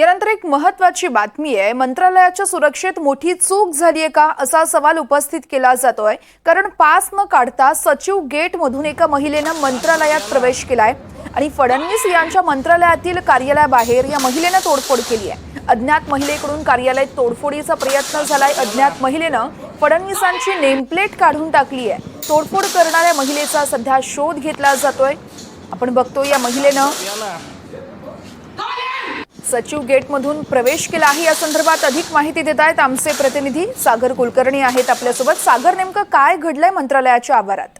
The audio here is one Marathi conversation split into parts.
यानंतर एक महत्वाची बातमी आहे. मंत्रालयाच्या सुरक्षेत मोठी चूक झाली आहे का असा सवाल उपस्थित केला जातोय. कारण पास न काढता सचिव गेटमधून एका महिलेनं मंत्रालयात प्रवेश केलाय. आणि फडणवीस यांच्या मंत्रालयातील कार्यालयाबाहेर या महिलेनं तोडफोड केली आहे. अज्ञात महिलेकडून कार्यालय तोडफोडीचा प्रयत्न झालाय. अज्ञात महिलेनं फडणवीसांची नेमप्लेट काढून टाकली आहे. तोडफोड करणाऱ्या महिलेचा सध्या शोध घेतला जातोय. आपण बघतो या महिलेनं सचिव गेटमधून प्रवेश केला आहे. या संदर्भात अधिक माहिती देत आहेत आमचे प्रतिनिधी सागर कुलकर्णी आहेत आपल्यासोबत. सागर नेमकं काय घडलंय मंत्रालयाच्या आवारात?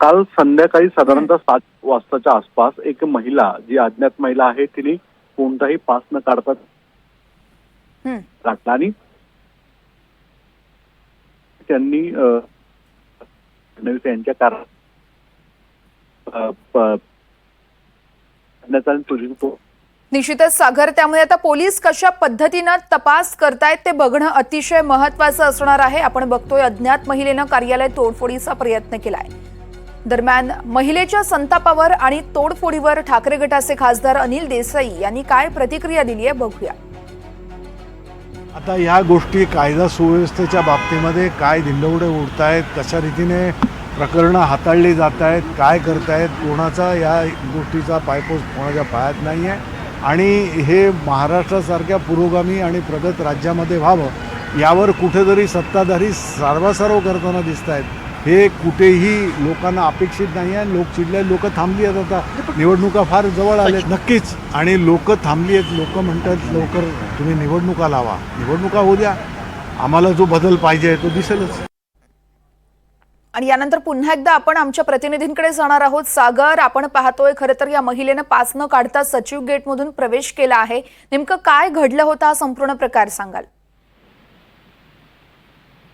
काल संध्याकाळी साधारणतः सात वाजताच्या आसपास एक महिला जी अज्ञात महिला आहे तिने कोणताही पास न काढता हं. टाकला आणि त्यांनी फडणवीस यांच्या कार अ, प- करण्याचा आणि तुझी तो निश्चितच सागर त्यामुळे आता पोलीस कशा पद्धतीनं तपास करतायत ते बघणं अतिशय महत्वाचं असणार आहे. आपण बघतोय अज्ञात महिलेनं कार्यालय तोडफोडीचा प्रयत्न केलाय. दरम्यान महिलेच्या संतापावर आणि तोडफोडीवर ठाकरे गटाचे खासदार अनिल देसाई यांनी काय प्रतिक्रिया दिली आहे बघूया. आता या गोष्टी कायदा सुव्यवस्थेच्या बाबतीमध्ये काय धिंडवडे उडत आहेत कशा रीतीने प्रकरणं हाताळली जात आहेत काय करतायत कोणाचा या गोष्टीचा पायपोस कोणाच्या पायात नाही आहे आणि हे महाराष्ट्रासारख्या पुरोगामी आणि प्रगत राज्यामध्ये व्हावं यावर कुठेतरी सत्ताधारी सारवासारव करताना दिसत आहेत हे कुठेही लोकांना अपेक्षित नाही आहे. लोक चिडले लोक थांबली आहेत आता. निवडणुका फार जवळ आले नक्कीच. आणि लोक थांबली आहेत. लोक म्हणतात लवकर तुम्ही निवडणुका लावा. निवडणुका होऊ द्या. आम्हाला जो बदल पाहिजे तो दिसेलच. आणि यानंतर पुन्हा एकदा आपण आमच्या प्रतिनिधींकडे जाणार आहोत. सागर आपण पाहतोय खरं तर या महिलेनं पास न काढता सचिव गेटमधून प्रवेश केला आहे. नेमकं काय घडलं होतं? हा संपूर्ण प्रकार सांगाल.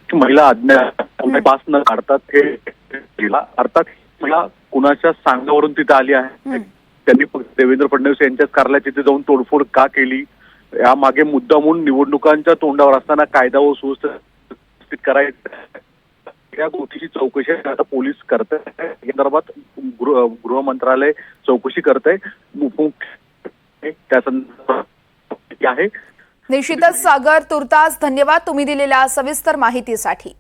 महिला अज्ञात पास न काढतात हे अर्थात महिला कुणाच्या सांगावरून तिथे आली आहे. त्यांनी देवेंद्र फडणवीस यांच्याच कार्यालयात तिथे जाऊन तोडफोड का केली? या मागे मुद्दा म्हणून निवडणुकांच्या तोंडावर असताना कायदा व सुव्यवस्थित करायचं या गोष्टीची चौकशी आता पोलीस करत आहे या संदर्भात गृह गृह मंत्रालय चौकशी करत आहे त्या संदर्भात आहे. निश्चितच सागर तुर्तास धन्यवाद तुम्ही दिलेल्या सविस्तर माहितीसाठी.